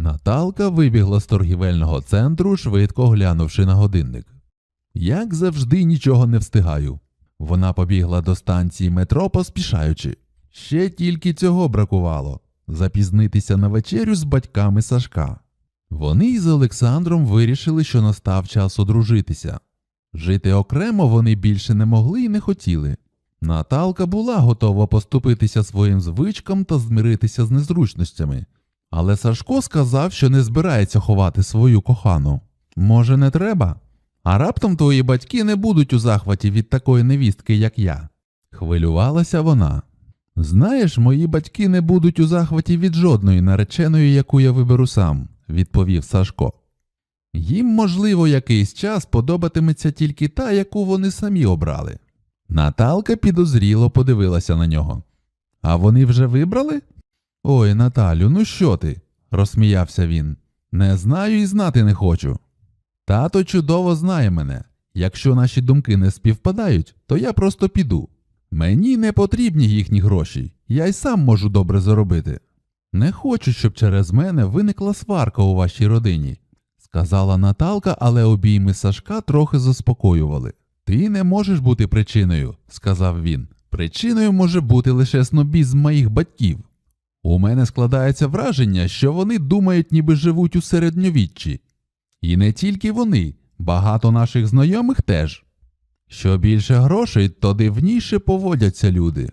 Наталка вибігла з торгівельного центру, швидко глянувши на годинник. Як завжди, нічого не встигаю. Вона побігла до станції метро, поспішаючи. Ще тільки цього бракувало запізнитися на вечерю з батьками Сашка. Вони із Олександром вирішили, що настав час одружитися. Жити окремо вони більше не могли і не хотіли. Наталка була готова поступитися своїм звичкам та змиритися з незручностями. Але Сашко сказав, що не збирається ховати свою кохану. Може, не треба? А раптом твої батьки не будуть у захваті від такої невістки, як я. Хвилювалася вона. Знаєш, мої батьки не будуть у захваті від жодної нареченої, яку я виберу сам, відповів Сашко. Їм, можливо, якийсь час подобатиметься тільки та, яку вони самі обрали. Наталка підозріло подивилася на нього. А вони вже вибрали? Ой, Наталю, ну що ти? розсміявся він. Не знаю і знати не хочу. Тато чудово знає мене. Якщо наші думки не співпадають, то я просто піду. Мені не потрібні їхні гроші, я й сам можу добре заробити. Не хочу, щоб через мене виникла сварка у вашій родині, сказала Наталка, але обійми Сашка трохи заспокоювали. Ти не можеш бути причиною, сказав він. Причиною може бути лише снобізм моїх батьків. У мене складається враження, що вони думають, ніби живуть у середньовіччі. І не тільки вони, багато наших знайомих теж. Що більше грошей, то дивніше поводяться люди.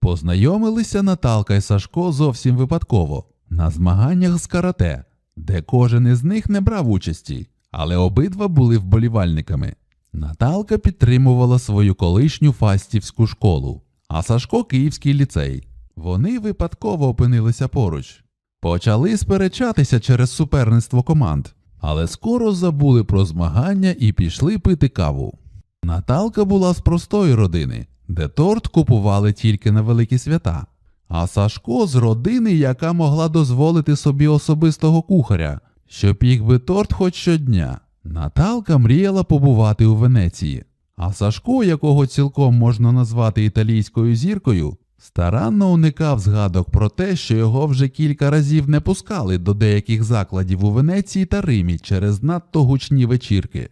Познайомилися Наталка і Сашко зовсім випадково на змаганнях з карате, де кожен із них не брав участі, але обидва були вболівальниками. Наталка підтримувала свою колишню фастівську школу, а Сашко Київський ліцей. Вони випадково опинилися поруч. Почали сперечатися через суперництво команд, але скоро забули про змагання і пішли пити каву. Наталка була з простої родини, де торт купували тільки на великі свята, а Сашко з родини, яка могла дозволити собі особистого кухаря, що пік би торт хоч щодня. Наталка мріяла побувати у Венеції, а Сашко, якого цілком можна назвати італійською зіркою, старанно уникав згадок про те, що його вже кілька разів не пускали до деяких закладів у Венеції та Римі через надто гучні вечірки.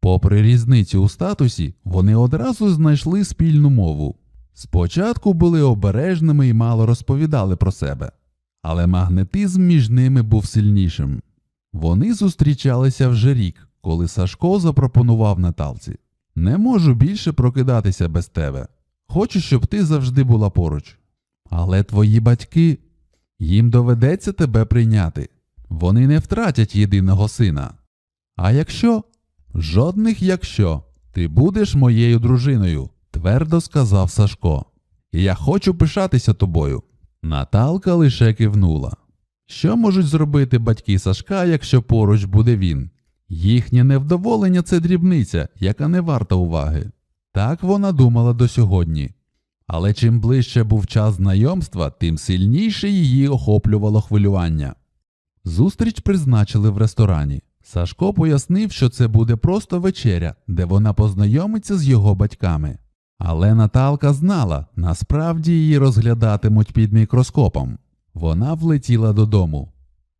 Попри різницю у статусі, вони одразу знайшли спільну мову. Спочатку були обережними і мало розповідали про себе, але магнетизм між ними був сильнішим. Вони зустрічалися вже рік, коли Сашко запропонував Наталці Не можу більше прокидатися без тебе. Хочу, щоб ти завжди була поруч. Але твої батьки їм доведеться тебе прийняти. Вони не втратять єдиного сина. А якщо? Жодних якщо. Ти будеш моєю дружиною, твердо сказав Сашко. Я хочу пишатися тобою. Наталка лише кивнула. Що можуть зробити батьки Сашка, якщо поруч буде він? Їхнє невдоволення це дрібниця, яка не варта уваги. Так вона думала до сьогодні. Але чим ближче був час знайомства, тим сильніше її охоплювало хвилювання. Зустріч призначили в ресторані. Сашко пояснив, що це буде просто вечеря, де вона познайомиться з його батьками. Але Наталка знала, насправді її розглядатимуть під мікроскопом. Вона влетіла додому.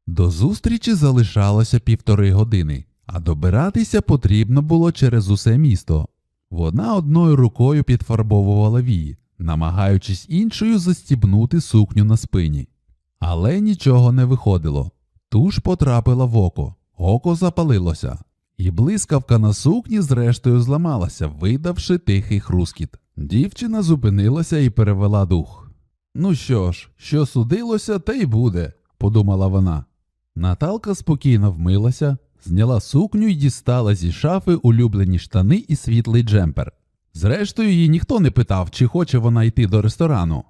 До зустрічі залишалося півтори години, а добиратися потрібно було через усе місто. Вона одною рукою підфарбовувала вії, намагаючись іншою застібнути сукню на спині. Але нічого не виходило. Туш потрапила в око, око запалилося, і блискавка на сукні зрештою зламалася, видавши тихий хрускіт. Дівчина зупинилася і перевела дух. Ну що ж, що судилося, те й буде, подумала вона. Наталка спокійно вмилася, зняла сукню і дістала зі шафи улюблені штани і світлий джемпер. Зрештою, її ніхто не питав, чи хоче вона йти до ресторану.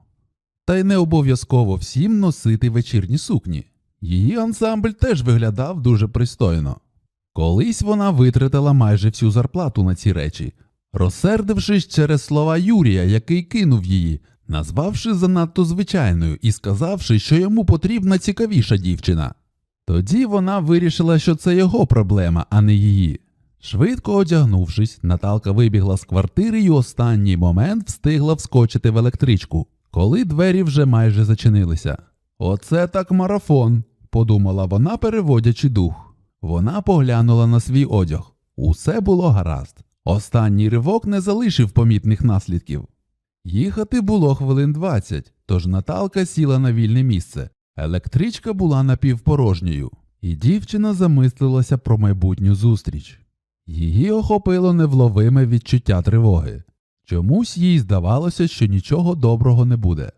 Та й не обов'язково всім носити вечірні сукні. Її ансамбль теж виглядав дуже пристойно. Колись вона витратила майже всю зарплату на ці речі, розсердившись через слова Юрія, який кинув її, назвавши занадто звичайною і сказавши, що йому потрібна цікавіша дівчина. Тоді вона вирішила, що це його проблема, а не її. Швидко одягнувшись, Наталка вибігла з квартири і останній момент встигла вскочити в електричку, коли двері вже майже зачинилися. Оце так марафон, подумала вона, переводячи дух. Вона поглянула на свій одяг. Усе було гаразд. Останній ривок не залишив помітних наслідків. Їхати було хвилин двадцять, тож Наталка сіла на вільне місце. Електричка була напівпорожньою, і дівчина замислилася про майбутню зустріч. Її охопило невловиме відчуття тривоги. Чомусь їй здавалося, що нічого доброго не буде.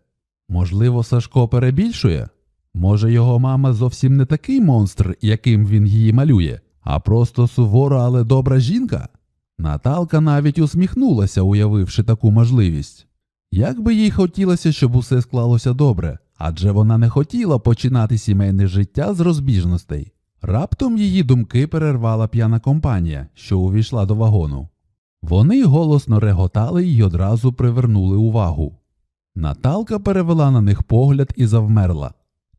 Можливо, Сашко перебільшує? Може, його мама зовсім не такий монстр, яким він її малює, а просто сувора, але добра жінка? Наталка навіть усміхнулася, уявивши таку можливість. Як би їй хотілося, щоб усе склалося добре, адже вона не хотіла починати сімейне життя з розбіжностей. Раптом її думки перервала п'яна компанія, що увійшла до вагону. Вони голосно реготали й одразу привернули увагу. Наталка перевела на них погляд і завмерла.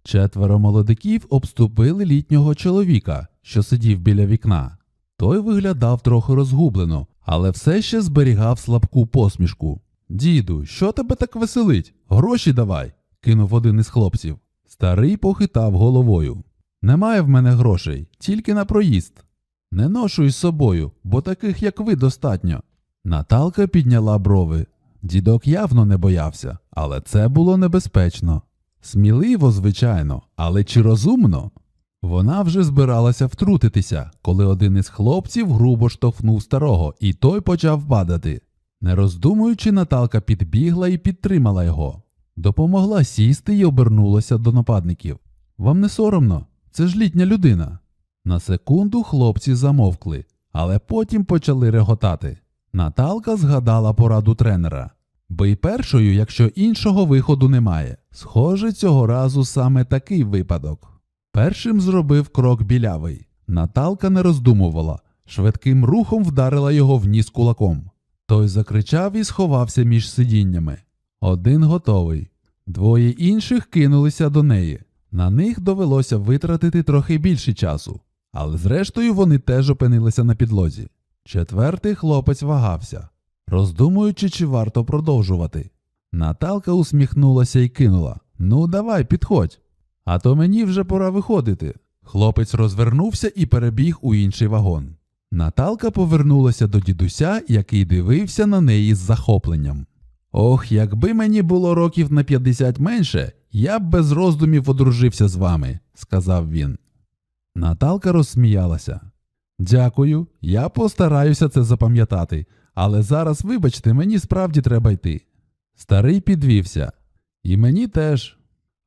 Четверо молодиків обступили літнього чоловіка, що сидів біля вікна. Той виглядав трохи розгублено, але все ще зберігав слабку посмішку. Діду, що тебе так веселить? Гроші давай, кинув один із хлопців. Старий похитав головою. Немає в мене грошей, тільки на проїзд. Не ношу із собою, бо таких, як ви, достатньо. Наталка підняла брови. Дідок явно не боявся, але це було небезпечно. Сміливо, звичайно, але чи розумно? Вона вже збиралася втрутитися, коли один із хлопців грубо штовхнув старого, і той почав падати. Не роздумуючи, Наталка підбігла і підтримала його. Допомогла сісти і обернулася до нападників. Вам не соромно? Це ж літня людина. На секунду хлопці замовкли, але потім почали реготати. Наталка згадала пораду тренера. Бий першою, якщо іншого виходу немає. Схоже, цього разу саме такий випадок. Першим зробив крок білявий. Наталка не роздумувала, швидким рухом вдарила його в ніс кулаком. Той закричав і сховався між сидіннями. Один готовий. Двоє інших кинулися до неї. На них довелося витратити трохи більше часу, але зрештою вони теж опинилися на підлозі. Четвертий хлопець вагався, роздумуючи, чи варто продовжувати. Наталка усміхнулася і кинула Ну, давай, підходь. А то мені вже пора виходити. Хлопець розвернувся і перебіг у інший вагон. Наталка повернулася до дідуся, який дивився на неї з захопленням. Ох, якби мені було років на 50 менше, я б без роздумів одружився з вами, сказав він. Наталка розсміялася. Дякую, я постараюся це запам'ятати, але зараз, вибачте, мені справді треба йти. Старий підвівся. І мені теж.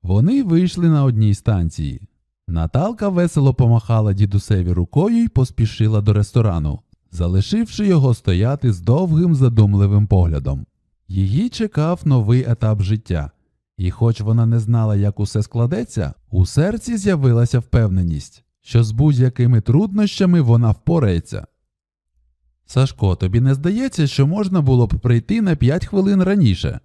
Вони вийшли на одній станції. Наталка весело помахала дідусеві рукою і поспішила до ресторану, залишивши його стояти з довгим задумливим поглядом. Її чекав новий етап життя, і, хоч вона не знала, як усе складеться, у серці з'явилася впевненість, що з будь-якими труднощами вона впорається. Сашко, тобі не здається, що можна було б прийти на 5 хвилин раніше?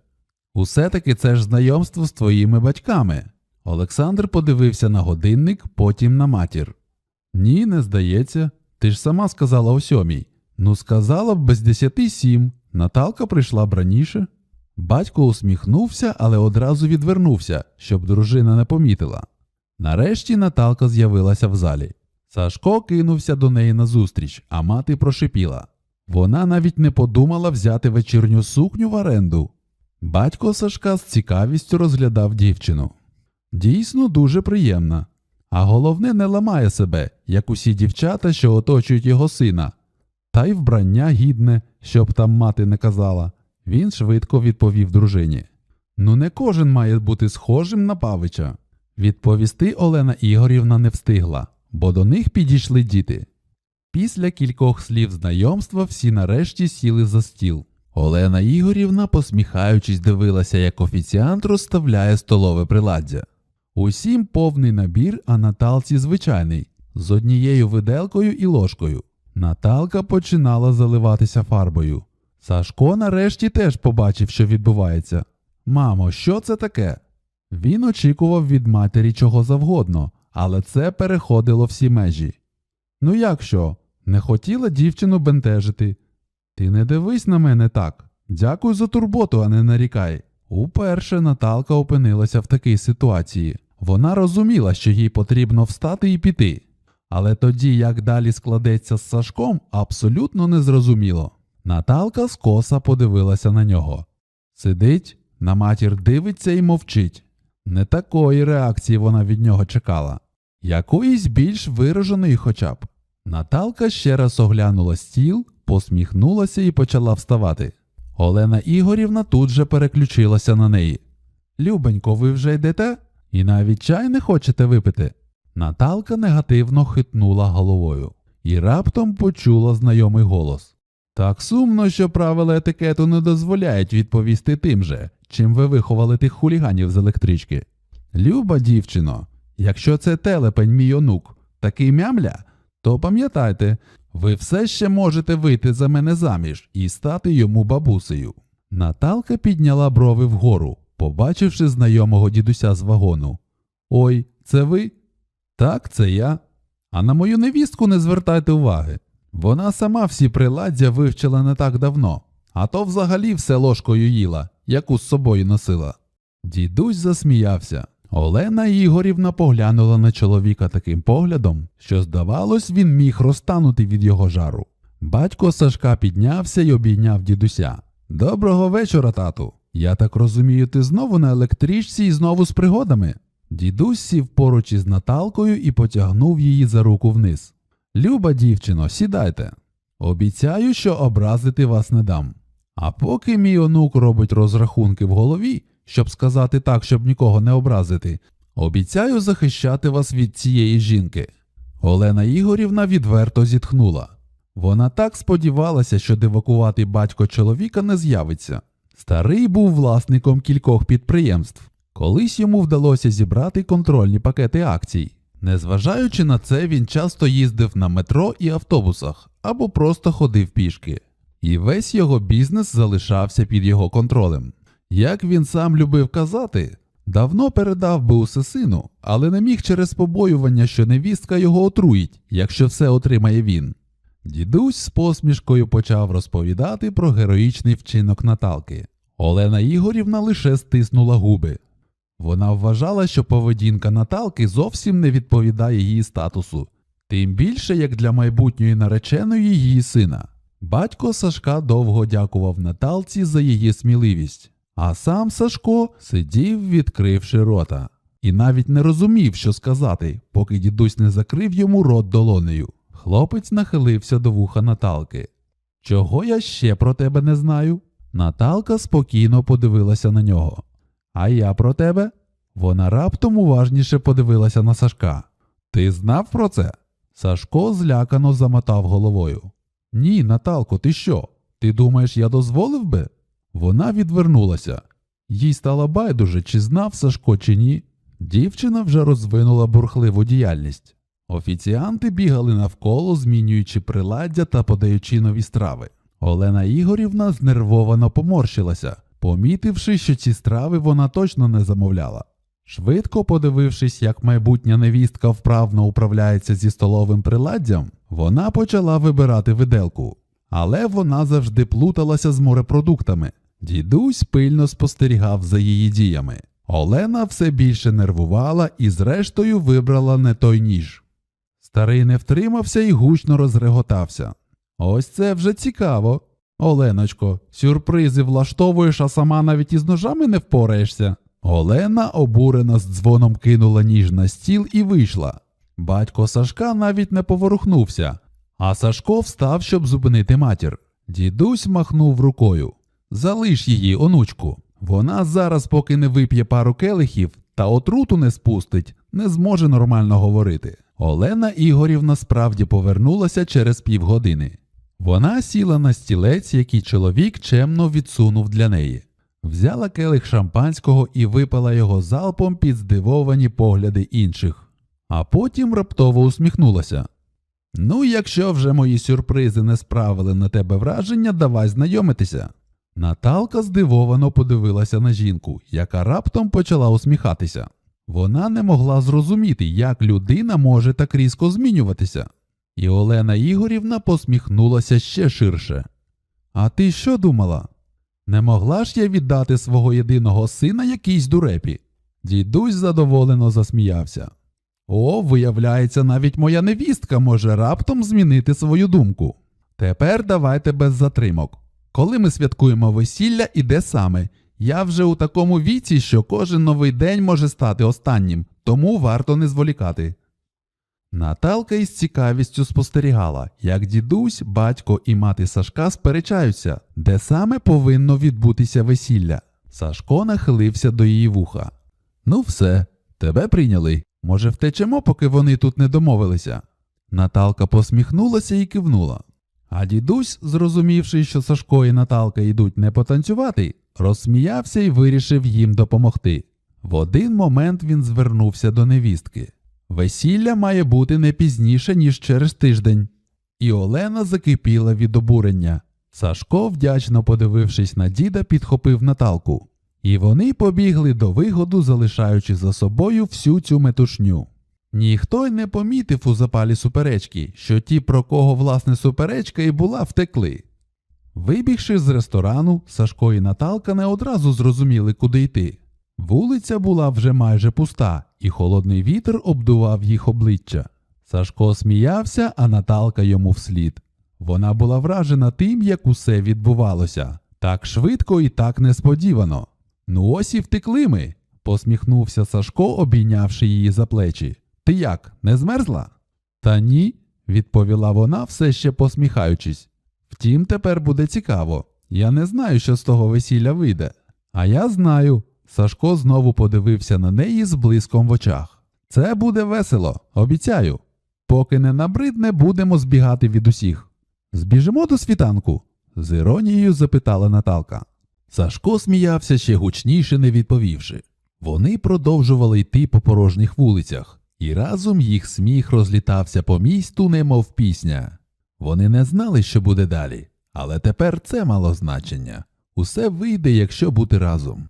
Усе таки це ж знайомство з твоїми батьками. Олександр подивився на годинник, потім на матір. Ні, не здається. Ти ж сама сказала о сьомій. Ну, сказала б без десяти сім. Наталка прийшла б раніше. Батько усміхнувся, але одразу відвернувся, щоб дружина не помітила. Нарешті Наталка з'явилася в залі. Сашко кинувся до неї назустріч, а мати прошипіла. Вона навіть не подумала взяти вечірню сукню в оренду. Батько Сашка з цікавістю розглядав дівчину. Дійсно дуже приємна. А головне, не ламає себе, як усі дівчата, що оточують його сина. Та й вбрання гідне, щоб там мати не казала. Він швидко відповів дружині. Ну, не кожен має бути схожим на павича. Відповісти Олена Ігорівна не встигла, бо до них підійшли діти. Після кількох слів знайомства всі нарешті сіли за стіл. Олена Ігорівна, посміхаючись, дивилася, як офіціант розставляє столове приладдя. Усім повний набір, а Наталці звичайний, з однією виделкою і ложкою. Наталка починала заливатися фарбою. Сашко нарешті теж побачив, що відбувається. Мамо, що це таке? Він очікував від матері чого завгодно, але це переходило всі межі. Ну як що? Не хотіла дівчину бентежити. Ти не дивись на мене так. Дякую за турботу, а не нарікай. Уперше Наталка опинилася в такій ситуації. Вона розуміла, що їй потрібно встати і піти. Але тоді, як далі складеться з Сашком, абсолютно незрозуміло. Наталка скоса подивилася на нього. Сидить, на матір дивиться і мовчить. Не такої реакції вона від нього чекала, якоїсь більш вираженої хоча б. Наталка ще раз оглянула стіл, посміхнулася і почала вставати. Олена Ігорівна тут же переключилася на неї. Любенько, ви вже йдете? І навіть чай не хочете випити? Наталка негативно хитнула головою і раптом почула знайомий голос. Так сумно, що правила етикету не дозволяють відповісти тим же, чим ви виховали тих хуліганів з електрички. Люба дівчино, якщо це телепень мій онук, такий мямля, то пам'ятайте, ви все ще можете вийти за мене заміж і стати йому бабусею. Наталка підняла брови вгору, побачивши знайомого дідуся з вагону. Ой, це ви? Так, це я. А на мою невістку не звертайте уваги. Вона сама всі приладдя вивчила не так давно, а то взагалі все ложкою їла, яку з собою носила. Дідусь засміявся. Олена Ігорівна поглянула на чоловіка таким поглядом, що, здавалось, він міг розтанути від його жару. Батько Сашка піднявся і обійняв дідуся. Доброго вечора, тату. Я так розумію, ти знову на електричці і знову з пригодами. Дідусь сів поруч із Наталкою і потягнув її за руку вниз. Люба дівчино, сідайте. Обіцяю, що образити вас не дам. А поки мій онук робить розрахунки в голові, щоб сказати так, щоб нікого не образити, обіцяю захищати вас від цієї жінки. Олена Ігорівна відверто зітхнула. Вона так сподівалася, що дивакуватий батько чоловіка не з'явиться. Старий був власником кількох підприємств. Колись йому вдалося зібрати контрольні пакети акцій. Незважаючи на це, він часто їздив на метро і автобусах або просто ходив пішки. І весь його бізнес залишався під його контролем. Як він сам любив казати, давно передав би усе сину, але не міг через побоювання, що невістка його отруїть, якщо все отримає він. Дідусь з посмішкою почав розповідати про героїчний вчинок Наталки. Олена Ігорівна лише стиснула губи. Вона вважала, що поведінка Наталки зовсім не відповідає її статусу, тим більше як для майбутньої нареченої її сина. Батько Сашка довго дякував Наталці за її сміливість, а сам Сашко сидів, відкривши рота, і навіть не розумів, що сказати, поки дідусь не закрив йому рот долонею. Хлопець нахилився до вуха Наталки. Чого я ще про тебе не знаю? Наталка спокійно подивилася на нього. А я про тебе? Вона раптом уважніше подивилася на Сашка. Ти знав про це? Сашко злякано замотав головою. Ні, Наталко, ти що? Ти думаєш, я дозволив би? Вона відвернулася. Їй стало байдуже, чи знав Сашко, чи ні. Дівчина вже розвинула бурхливу діяльність. Офіціанти бігали навколо, змінюючи приладдя та подаючи нові страви. Олена Ігорівна знервовано поморщилася, помітивши, що ці страви вона точно не замовляла. Швидко подивившись, як майбутня невістка вправно управляється зі столовим приладдям, вона почала вибирати виделку. Але вона завжди плуталася з морепродуктами. Дідусь пильно спостерігав за її діями. Олена все більше нервувала і, зрештою, вибрала не той ніж. Старий не втримався і гучно розреготався. Ось це вже цікаво. Оленочко, сюрпризи влаштовуєш, а сама навіть із ножами не впораєшся. Олена, обурена з дзвоном, кинула ніж на стіл і вийшла. Батько Сашка навіть не поворухнувся, а Сашко встав, щоб зупинити матір. Дідусь махнув рукою. Залиш її, онучку. Вона зараз, поки не вип'є пару келихів та отруту не спустить, не зможе нормально говорити. Олена Ігорівна справді повернулася через півгодини. Вона сіла на стілець, який чоловік чемно відсунув для неї. Взяла келих шампанського і випила його залпом під здивовані погляди інших. А потім раптово усміхнулася. Ну, якщо вже мої сюрпризи не справили на тебе враження, давай знайомитися. Наталка здивовано подивилася на жінку, яка раптом почала усміхатися. Вона не могла зрозуміти, як людина може так різко змінюватися. І Олена Ігорівна посміхнулася ще ширше. А ти що думала? Не могла ж я віддати свого єдиного сина якійсь дурепі? Дідусь задоволено засміявся. О, виявляється, навіть моя невістка може раптом змінити свою думку. Тепер давайте без затримок. Коли ми святкуємо весілля і де саме? Я вже у такому віці, що кожен новий день може стати останнім, тому варто не зволікати. Наталка із цікавістю спостерігала, як дідусь, батько і мати Сашка сперечаються, де саме повинно відбутися весілля. Сашко нахилився до її вуха. Ну, все, тебе прийняли. Може, втечемо, поки вони тут не домовилися. Наталка посміхнулася і кивнула. А дідусь, зрозумівши, що Сашко і Наталка йдуть не потанцювати, розсміявся і вирішив їм допомогти. В один момент він звернувся до невістки. Весілля має бути не пізніше, ніж через тиждень. І Олена закипіла від обурення. Сашко, вдячно подивившись на діда, підхопив Наталку. І вони побігли до виходу, залишаючи за собою всю цю метушню. Ніхто й не помітив у запалі суперечки, що ті, про кого власне суперечка і була, втекли. Вибігши з ресторану, Сашко і Наталка не одразу зрозуміли, куди йти. Вулиця була вже майже пуста, і холодний вітер обдував їх обличчя. Сашко сміявся, а Наталка йому вслід. Вона була вражена тим, як усе відбувалося. Так швидко і так несподівано. Ну ось і втекли ми, посміхнувся Сашко, обійнявши її за плечі. Ти як, не змерзла? Та ні, відповіла вона, все ще посміхаючись. Втім, тепер буде цікаво. Я не знаю, що з того весілля вийде. А я знаю. Сашко знову подивився на неї з блиском в очах. Це буде весело, обіцяю. Поки не набридне, будемо збігати від усіх. Збіжимо до світанку? з іронією запитала Наталка. Сашко сміявся ще гучніше, не відповівши. Вони продовжували йти по порожніх вулицях, і разом їх сміх розлітався по місту, немов пісня. Вони не знали, що буде далі, але тепер це мало значення. Усе вийде, якщо бути разом.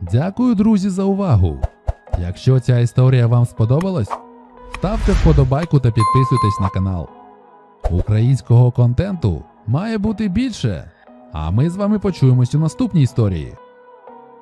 Дякую, друзі, за увагу. Якщо ця історія вам сподобалась, ставте вподобайку та підписуйтесь на канал. Українського контенту має бути більше. А ми з вами почуємось у наступній історії.